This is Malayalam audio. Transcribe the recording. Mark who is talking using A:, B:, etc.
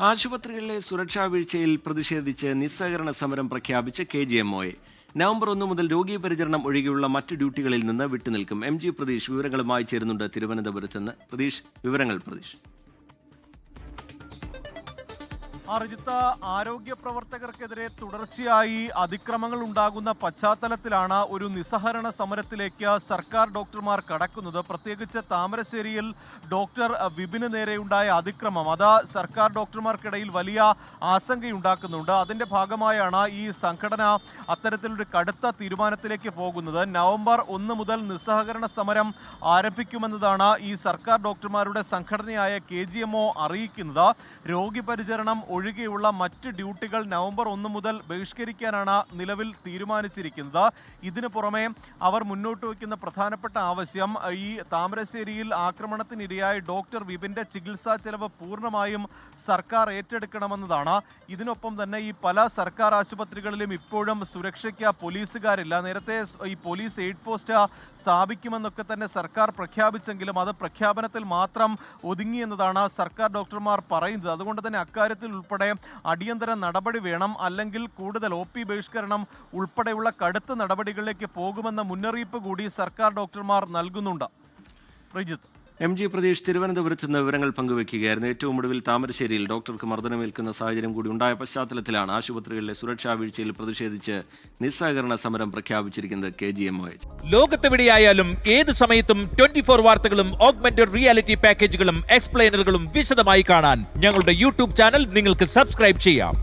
A: ആശുപത്രികളിലെ സുരക്ഷാ വീഴ്ചയിൽ പ്രതിഷേധിച്ച് നിസ്സഹകരണ സമരം പ്രഖ്യാപിച്ച് കെ ജി എം ഒയെ നവംബർ ഒന്ന് മുതൽ രോഗീ പരിചരണം ഒഴികെയുള്ള മറ്റ് ഡ്യൂട്ടികളിൽ നിന്ന് വിട്ടുനിൽക്കും. എം ജി പ്രതീഷ് വിവരങ്ങളുമായി ചേരുന്നുണ്ട് തിരുവനന്തപുരത്ത് നിന്ന്. പ്രതീഷ് വിവരങ്ങൾ പ്രതീഷ്.
B: അർജിത്ത ആരോഗ്യ പ്രവർത്തകർക്കെതിരെ തുടർച്ചയായി അതിക്രമങ്ങൾ ഉണ്ടാകുന്ന പശ്ചാത്തലത്തിലാണ് ഒരു നിസ്സഹരണ സമരത്തിലേക്ക് സർക്കാർ ഡോക്ടർമാർ കടക്കുന്നത്. പ്രത്യേകിച്ച് താമരശ്ശേരിയിൽ ഡോക്ടർ വിപിന് നേരെയുണ്ടായ അതിക്രമം. അത് സർക്കാർ ഡോക്ടർമാർക്കിടയിൽ വലിയ ആശങ്കയുണ്ടാക്കുന്നുണ്ട്. അതിന്റെ ഭാഗമായാണ് ഈ സംഘടന അത്തരത്തിലൊരു കടുത്ത തീരുമാനത്തിലേക്ക് പോകുന്നത്. നവംബർ ഒന്ന് മുതൽ നിസ്സഹകരണ സമരം ആരംഭിക്കുമെന്നതാണ് ഈ സർക്കാർ ഡോക്ടർമാരുടെ സംഘടനയായ കെ അറിയിക്കുന്നത്. രോഗി പരിചരണം ഒഴികെയുള്ള മറ്റ് ഡ്യൂട്ടികൾ നവംബർ ഒന്ന് മുതൽ ബഹിഷ്കരിക്കാനാണ് നിലവിൽ തീരുമാനിച്ചിരിക്കുന്നത്. ഇതിനു പുറമെ അവർ മുന്നോട്ട് വയ്ക്കുന്ന പ്രധാനപ്പെട്ട ആവശ്യം ഈ താമരശ്ശേരിയിൽ ആക്രമണത്തിനിരയായ ഡോക്ടർ വിപിന്റെ ചികിത്സാ ചെലവ് പൂർണമായും സർക്കാർ ഏറ്റെടുക്കണമെന്നതാണ്. ഇതിനൊപ്പം തന്നെ ഈ പല സർക്കാർ ആശുപത്രികളിലും ഇപ്പോഴും സുരക്ഷയ്ക്ക് പോലീസുകാരില്ല. നേരത്തെ ഈ പോലീസ് എയ്ഡ് പോസ്റ്റ് സ്ഥാപിക്കുമെന്നൊക്കെ തന്നെ സർക്കാർ പ്രഖ്യാപിച്ചെങ്കിലും അത് പ്രഖ്യാപനത്തിൽ മാത്രം ഒതുങ്ങി എന്നതാണ് സർക്കാർ ഡോക്ടർമാർ പറയുന്നത്. അതുകൊണ്ട് തന്നെ അക്കാര്യത്തിൽ ഉൾപ്പെടെ അടിയന്തര നടപടി വേണം അല്ലെങ്കിൽ കൂടുതൽ ഒ പി ബഹിഷ്കരണം ഉൾപ്പെടെയുള്ള കടുത്ത നടപടികളിലേക്ക് പോകുമെന്ന മുന്നറിയിപ്പ് കൂടി സർക്കാർ ഡോക്ടർമാർ നൽകുന്നുണ്ട്. റിജിത്ത്.
A: എം ജി പ്രതീഷ് തിരുവനന്തപുരത്ത് നിന്ന് വിവരങ്ങൾ പങ്കുവയ്ക്കുകയായിരുന്നു. ഏറ്റവും ഒടുവിൽ താമരശ്ശേരിയിൽ ഡോക്ടർക്ക് മർദ്ദനമേൽക്കുന്ന സാഹചര്യം കൂടി ഉണ്ടായ പശ്ചാത്തലത്തിലാണ് ആശുപത്രികളിലെ സുരക്ഷാ വീഴ്ചയിൽ പ്രതിഷേധിച്ച് നിസ്സഹകരണ സമരം പ്രഖ്യാപിച്ചിരിക്കുന്നത് കെ ജി എം ഒ
C: ലോകത്തെവിടെയായാലും ഏത് സമയത്തും ട്വന്റി ഫോർ വാർത്തകളും ഓഗ്മെന്റഡ് റിയാലിറ്റി പാക്കേജുകളും എക്സ്പ്ലെയിനറുകളും വിശദമായി കാണാൻ ഞങ്ങളുടെ യൂട്യൂബ് ചാനൽ നിങ്ങൾക്ക് സബ്സ്ക്രൈബ് ചെയ്യാം.